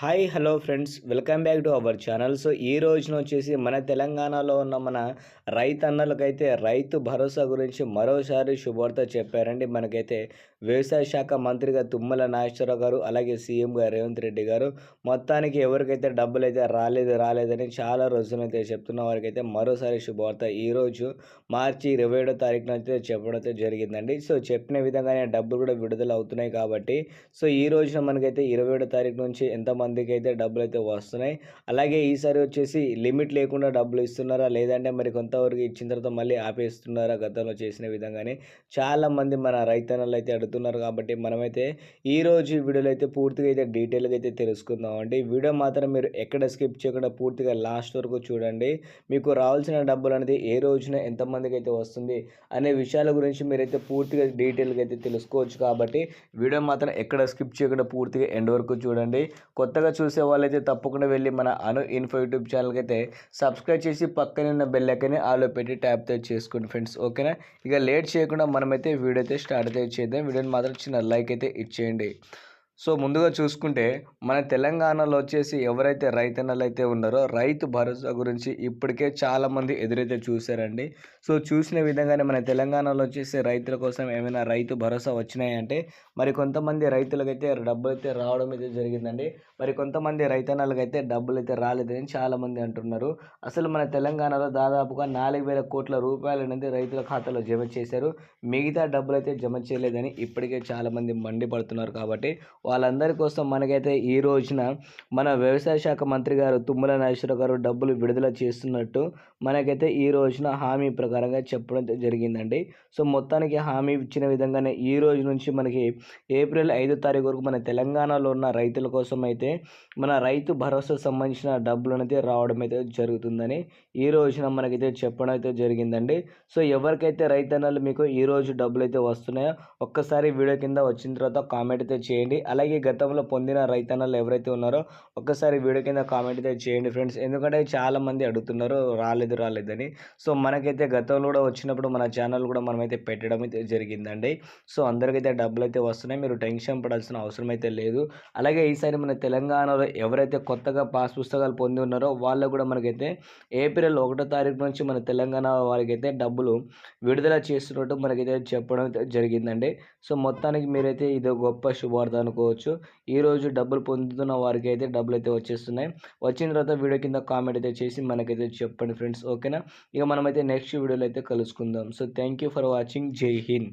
Hi hello friends welcome back to our channel so ఈ రోజున వచ్చేసి మన తెలంగాణలో ఉన్న మన రైతన్నలకైతే రైతు భరోసా గురించి మరోసారి శుభవార్త చెప్పారండి. మనకైతే వ్యవసాయ శాఖ మంత్రిగా తుమ్మల నాగేశ్వరరావు గారు అలాగే సీఎం గారు రేవంత్ రెడ్డి గారు మొత్తానికి ఎవరికైతే డబ్బులు అయితే రాలేదు రాలేదని చాలా రోజులైతే చెప్తున్న వారికైతే మరోసారి శుభవార్త ఈరోజు మార్చి ఇరవై ఏడో తారీఖున అయితే చెప్పడం అయితే జరిగిందండి. సో చెప్పిన విధంగానే డబ్బులు కూడా విడుదల అవుతున్నాయి కాబట్టి సో ఈ రోజున మనకైతే ఇరవై ఏడో తారీఖు నుంచి మందికి అయితే డబ్బులు అయితే వస్తున్నాయి. అలాగే ఈసారి వచ్చేసి లిమిట్ లేకుండా డబ్బులు ఇస్తున్నారా? లేదంటే మరి కొంతవరకు ఇచ్చిన తర్వాత మళ్ళీ ఆపేస్తున్నారా? గతంలో చేసిన విధంగానే చాలామంది మన రైతన్నలు అయితే అడుగుతున్నారు కాబట్టి మనమైతే ఈ రోజు వీడియోలో అయితే పూర్తిగా అయితే డీటెయిల్గా అయితే తెలుసుకుందాం అండి. వీడియో మాత్రం మీరు ఎక్కడ స్కిప్ చేయకుండా పూర్తిగా లాస్ట్ వరకు చూడండి. మీకు రావాల్సిన డబ్బులు అనేది ఏ రోజున ఎంతమందికి అయితే వస్తుంది అనే విషయాల గురించి మీరైతే పూర్తిగా డీటెయిల్గా అయితే తెలుసుకోవచ్చు కాబట్టి వీడియో మాత్రం ఎక్కడ స్కిప్ చేయకుండా పూర్తిగా ఎండ్ వరకు చూడండి. కొత్త కొత్తగా చూసే వాళ్ళైతే తప్పకుండా వెళ్ళి మన అను ఇన్ఫో యూట్యూబ్ ఛానల్కి అయితే సబ్స్క్రైబ్ చేసి పక్కనే ఉన్న బెల్ ఆలో పెట్టి ట్యాప్ అయితే చేసుకోండి ఫ్రెండ్స్ ఓకేనా? ఇక లేట్ చేయకుండా మనమైతే వీడియో అయితే స్టార్ట్ అయితే చేద్దాం. వీడియోని మాత్రం చిన్న లైక్ అయితే ఇచ్చేయండి. సో ముందుగా చూసుకుంటే మన తెలంగాణలో వచ్చేసి ఎవరైతే రైతన్నలు అయితే ఉన్నారో రైతు భరోసా గురించి ఇప్పటికే చాలామంది ఎదురైతే చూశారండి. సో చూసిన విధంగానే మన తెలంగాణలో వచ్చేసి రైతుల కోసం ఏమైనా రైతు భరోసా వచ్చినాయంటే మరి కొంతమంది రైతులకైతే డబ్బులు అయితే రావడం అయితే జరిగిందండి. మరి కొంతమంది రైతన్నలకైతే డబ్బులు అయితే రాలేదని చాలామంది అంటున్నారు. అసలు మన తెలంగాణలో దాదాపుగా నాలుగు వేల కోట్ల రూపాయలు అనేది రైతుల ఖాతాలో జమ చేశారు. మిగతా డబ్బులు అయితే జమ చేయలేదని ఇప్పటికే చాలామంది మండిపడుతున్నారు కాబట్టి వాళ్ళందరి కోసం మనకైతే ఈ రోజున మన వ్యవసాయ శాఖ మంత్రి గారు తుమ్మల నాగేశ్వర గారు డబ్బులు విడుదల చేస్తున్నట్టు మనకైతే ఈ రోజున హామీ ప్రకారంగా చెప్పడం జరిగిందండి. సో మొత్తానికి హామీ ఇచ్చిన విధంగానే ఈ రోజు నుంచి మనకి ఏప్రిల్ ఐదో తారీఖు వరకు మన తెలంగాణలో ఉన్న రైతుల కోసం అయితే మన రైతు భరోసా సంబంధించిన డబ్బులు అనేది రావడం అయితే జరుగుతుందని ఈ రోజున మనకైతే చెప్పడం అయితే జరిగిందండి. సో ఎవరికైతే రైతన్నలు మీకు ఈ రోజు డబ్బులు అయితే వస్తున్నాయో ఒక్కసారి వీడియో కింద వచ్చిన తర్వాత కామెంట్ అయితే చేయండి. అలాగే గతంలో పొందిన రైతన్నలు ఎవరైతే ఉన్నారో ఒక్కసారి వీడియో కింద కామెంట్ అయితే చేయండి ఫ్రెండ్స్ ఎందుకంటే చాలా మంది అడుగుతున్నారు రాలేదు రాలేదని సో మనకైతే గతంలో కూడా వచ్చినప్పుడు మన ఛానల్ కూడా మనమైతే పెట్టడం అయితే జరిగిందండి. సో అందరికైతే డబ్బులు అయితే వస్తున్నాయి. మీరు టెన్షన్ పడాల్సిన అవసరం అయితే లేదు. అలాగే ఈసారి మన తెలంగాణలో ఎవరైతే కొత్తగా పాస్ పుస్తకాలు పొంది ఉన్నారో వాళ్ళకు కూడా మనకైతే ఏప్రిల్ ఒకటో తారీఖు నుంచి మన తెలంగాణ వారికైతే డబ్బులు విడుదల చేస్తున్నట్టు మనకైతే చెప్పడం అయితే జరిగిందండి. సో మొత్తానికి మీరైతే ఇది గొప్ప శుభార్త చెప్పుకోవచ్చు. ఈరోజు డబ్బులు పొందుతున్న వారికి అయితే డబ్బులు అయితే వచ్చేస్తున్నాయి. వచ్చిన తర్వాత వీడియో కింద కామెంట్ అయితే చేసి మనకైతే చెప్పండి ఫ్రెండ్స్. ఓకేనా? ఇక మనమైతే నెక్స్ట్ వీడియోలో అయితే కలుసుకుందాం. So thank you for watching. Jai Hind.